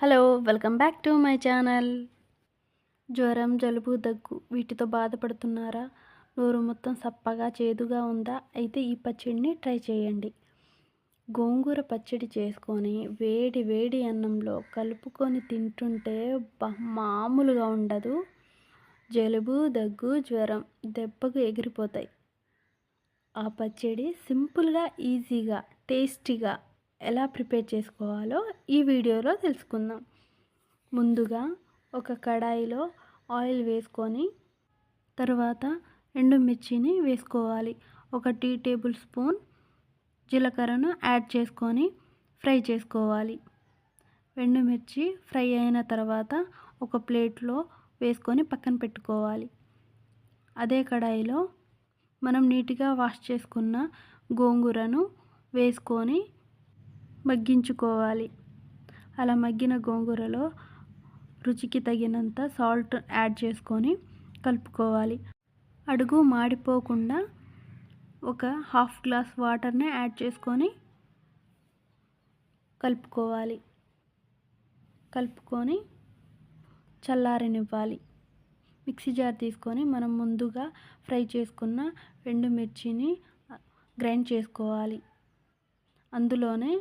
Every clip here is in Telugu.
Hello welcome back to my channel జ్వరం జలుబు దగ్గు వీటితో బాధపడుతున్నారా? నోరు మొత్తం సప్పగా చేదుగా ఉందా? అయితే ఈ పచ్చడిని ట్రై చేయండి. గోంగూర పచ్చడి చేసుకొని వేడి వేడి అన్నంలో కలుపుకొని తింటుంటే మామూలుగా ఉండదు. జలుబు దగ్గు జ్వరం దెబ్బకు ఎగిరిపోతాయి. ఆ పచ్చడి సింపుల్గా ఈజీగా టేస్టీగా ఎలా ప్రిపేర్ చేసుకోవాలో ఈ వీడియోలో తెలుసుకుందాం. ముందుగా ఒక కడాయిలో ఆయిల్ వేసుకొని తర్వాత ఎండుమిర్చిని వేసుకోవాలి. ఒక టీ టేబుల్ స్పూన్ జీలకర్రను యాడ్ చేసుకొని ఫ్రై చేసుకోవాలి. ఎండుమిర్చి ఫ్రై అయిన తర్వాత ఒక ప్లేట్లో వేసుకొని పక్కన పెట్టుకోవాలి. అదే కడాయిలో మనం నీట్గా వాష్ చేసుకున్న గోంగూరను వేసుకొని మగ్గించుకోవాలి. అలా మగ్గిన గోంగూరలో రుచికి తగినంత సాల్ట్ యాడ్ చేసుకొని కలుపుకోవాలి. అడుగు మాడిపోకుండా ఒక హాఫ్ గ్లాస్ వాటర్ని యాడ్ చేసుకొని కలుపుకోవాలి. కలుపుకొని చల్లారనివ్వాలి. మిక్సీ జార్ తీసుకొని మనం ముందుగా ఫ్రై చేసుకున్న ఎండుమిర్చిని గ్రైండ్ చేసుకోవాలి. అందులోనే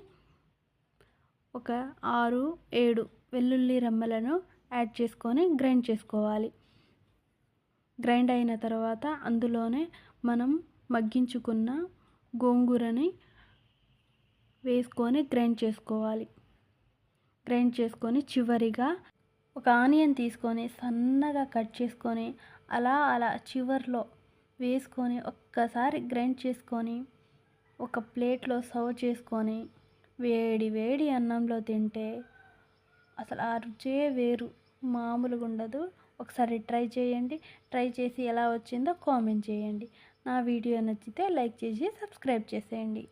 ఒక ఆరు ఏడు వెల్లుల్లి రెమ్మలను యాడ్ చేసుకొని గ్రైండ్ చేసుకోవాలి. గ్రైండ్ అయిన తర్వాత అందులోనే మనం మగ్గించుకున్న గోంగూరని వేసుకొని గ్రైండ్ చేసుకోవాలి. గ్రైండ్ చేసుకొని చివరిగా ఒక ఆనియన్ తీసుకొని సన్నగా కట్ చేసుకొని అలా అలా చివర్లో వేసుకొని ఒక్కసారి గ్రైండ్ చేసుకొని ఒక ప్లేట్లో సర్వ్ చేసుకొని వేడి వేడి అన్నంలో తింటే అసలు ఆ రుచే వేరు. మామూలుగా ఉండదు. ఒకసారి ట్రై చేయండి. ట్రై చేసి ఎలా వచ్చిందో కామెంట్ చేయండి. నా వీడియో నచ్చితే లైక్ చేసి సబ్స్క్రైబ్ చేసేయండి.